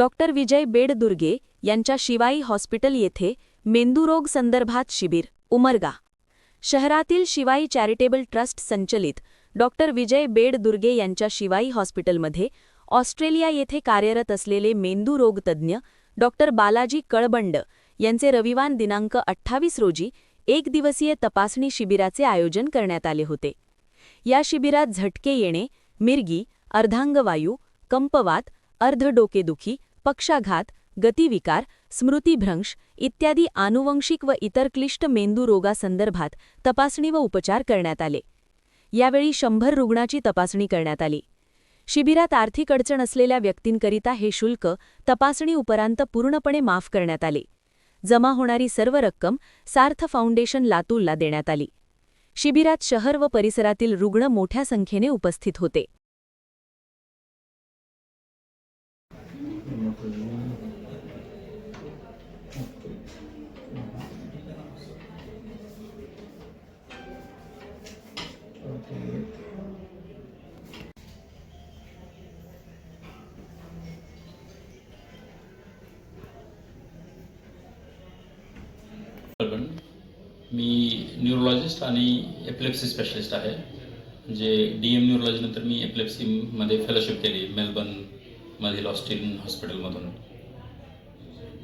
Doctor Vijay Beddurge यांच्या Shivai hospital येथे मेंदुरोग संदर्भात शिबिर उमरगा. शहरातील शिवाई चॅरिटेबल ट्रस्ट संचलित डॉक्टर विजय बेडदुर्गे यांच्या शिवाई हॉस्पिटलमध्ये ऑस्ट्रेलिया येथे कार्यरत असलेले मेंदुरोग तज्ज्ञ डॉक्टर बालाजी कळबंड यांचे रविवार दिनांक अठ्ठावीस रोजी एक दिवसीय तपासणी शिबिराचे आयोजन करण्यात आले होते. या शिबिरात झटके येणे मिरगी अर्धांगवायू कंपवात अर्ध डोकेदुखी पक्षाघात गतिविकार स्मृतिभ्रंश इत्यादी आनुवंशिक व इतर क्लिष्ट मेंदू रोगासंदर्भात तपासणी व उपचार करण्यात आले. यावेळी शंभर रुग्णाची तपासणी करण्यात आली. शिबिरात आर्थिक अडचण असलेल्या व्यक्तींकरिता हे शुल्क तपासणी उपरांत पूर्णपणे माफ करण्यात आले. जमा होणारी सर्व रक्कम सार्थ फाउंडेशन लातूरला देण्यात आली. शिबिरात शहर व परिसरातील रुग्ण मोठ्या संख्येने उपस्थित होते. मी न्यूरोलॉजिस्ट आणि एपिलेप्सी स्पेशलिस्ट आहे. म्हणजे डी एम न्यूरोलॉजीनंतर मी एपिलेप्सीमध्ये फेलोशिप केली मेलबर्नमधील ऑस्टिन हॉस्पिटलमधून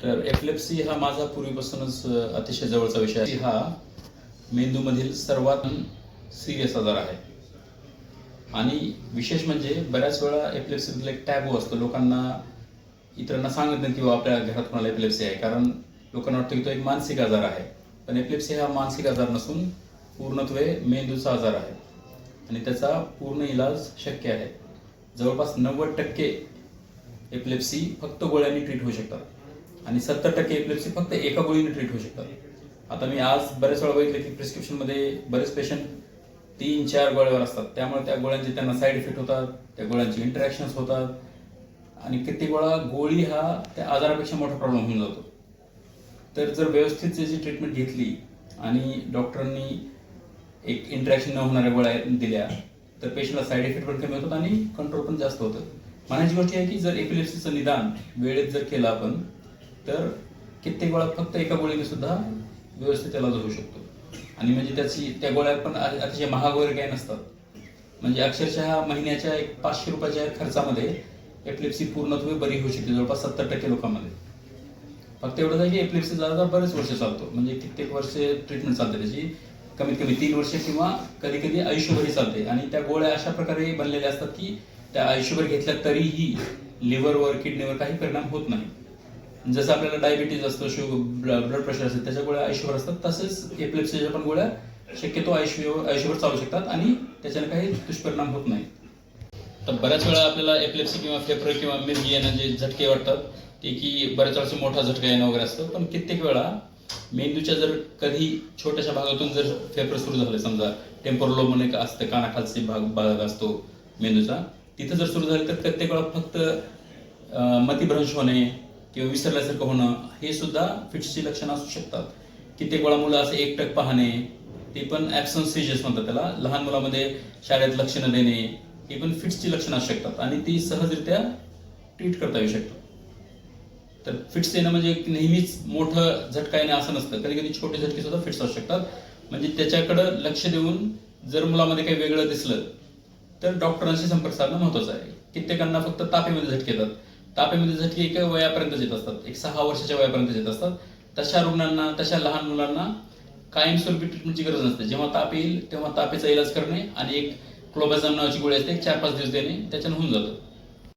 तर एपिलेप्सी हा माझा पूर्वीपासूनच अतिशय जवळचा विषय आहे. हा मेंदूमधील सर्वात सिरियस आजार आहे. आणि विशेष म्हणजे बऱ्याच वेळा एपिलेप्सीबद्दल एक टॅबू असतो. लोकांना इतरांना सांगत नाही किंवा आपल्या घरात कोणाला एपिलेप्सी आहे. कारण लोकांना वाटतं की तो एक मानसिक आजार आहे. पण एपिलेप्सी हा मानसिक आजार नसून पूर्णत्वे मेंदूचा आजार आहे. आणि त्याचा पूर्ण इलाज शक्य आहे. जवळपास नव्वद टक्के एपिलेप्सी फक्त गोळ्यांनी ट्रीट होऊ शकतात. आणि सत्तर टक्के एपिलेप्सी फक्त एका गोळीने ट्रीट होऊ शकतात. आता मी आज बरेच वेळा बघितलं की प्रिस्क्रिप्शनमध्ये बरेच पेशंट तीन चार गोळ्यावर असतात. त्यामुळे त्या गोळ्यांचे त्यांना साईड इफेक्ट होतात त्या गोळ्यांचे इंटरॅक्शन्स होतात. आणि कित्येक वेळा गोळी हा त्या आजारापेक्षा मोठा प्रॉब्लेम होऊन जातो. तर जर व्यवस्थित त्याची ट्रीटमेंट घेतली आणि डॉक्टरांनी एक इंटरॅक्शन न होणाऱ्या गोळ्या दिल्या तर पेशंटला साईड इफेक्ट पण कमी होतात आणि कंट्रोल पण जास्त होतं म्हणायची गोष्ट आहे की जर एपिलेप्सीचं निदान वेळेत जर केलं आपण तर कित्येक वेळा फक्त एका गोळीने सुद्धा व्यवस्थित त्याला होऊ शकतो. आणि म्हणजे त्याची त्या गोळ्या पण अतिशय महाग वगैरे काही नसतात. म्हणजे अक्षरशः महिन्याच्या एक पाचशे रुपयाच्या खर्चामध्ये एपिलेप्सी पूर्णत्वे बरी होऊ शकते जवळपास सत्तर टक्के लोकांमध्ये. फक्त एवढं आहे की एपिलेप्सी झाला तर बरेच वर्ष चालतो. म्हणजे कित्येक वर्ष ट्रीटमेंट चालते त्याची. कमीत कमी तीन वर्ष किंवा कधी कधी आयुष्यभरही चालते. आणि त्या गोळ्या अशा प्रकारे बनलेल्या असतात की त्या आयुष्यभर घेतल्या तरीही लिव्हरवर किडनीवर काही परिणाम होत नाही. जसं आपल्याला डायबिटीज असतो शुगर ब्लड प्रेशर असेल त्याच्या गोळ्या आयुष्यभर असतात. तसेच एपिलेप्सीच्या पण गोळ्या शक्यतो आयुष्य आयुष्यभर चालू शकतात आणि त्याच्याने काही दुष्परिणाम होत नाही. तर बऱ्याच वेळा आपल्याला एपिलेप्सी किंवा फेफर किंवा मिरगी येणं जे झटके वाटतात ते की बऱ्याच वेळा मोठा झटका येणं वगैरे असतं. पण कित्येक वेळा मेंदूच्या जर कधी छोट्याशा भागातून जर फेफर सुरू झाले समजा टेम्पोरलो म्हणून एक असतं कानाखालचे भाग भाग असतो मेंदूचा तिथं जर सुरू झाले तर प्रत्येक वेळा फक्त मतिभ्रंश होणे किंवा विसरल्यासारखं होणं हे सुद्धा फिट्सची लक्षणं असू शकतात. कित्येक वेळा मुलं असं एकटक पाहणे ते पण ॲबसन्स सिजेस म्हणतात त्याला. लहान मुलामध्ये शाळेत लक्षणं देणे हे फिट्सची लक्षणं असू शकतात आणि ती सहजरित्या ट्रीट करता येऊ शकतात. तर फिट्स येणं म्हणजे नेहमीच मोठं झटका येणं असं नसतं. कधी कधी छोटे झटके सुद्धा फिट्स असू शकतात. म्हणजे त्याच्याकडं लक्ष देऊन जर मुलामध्ये काही वेगळं दिसलं तर डॉक्टरांशी संपर्क साधणं महत्वाचं आहे. कित्येकांना फक्त तापेमध्ये झटके येतात. तापेमध्ये झटके एका वयापर्यंत येत असतात. एक सहा वर्षाच्या वयापर्यंत येत असतात. तशा रुग्णांना तशा लहान मुलांना कायमस्वरूपी ट्रीटमेंटची गरज नसते. जेव्हा ताप येईल तेव्हा तापेचा इलाज करणे आणि एक क्लोबाझाम नावाची गोळी असते चार पाच दिवस देणे त्याच्यानं होऊन जातं.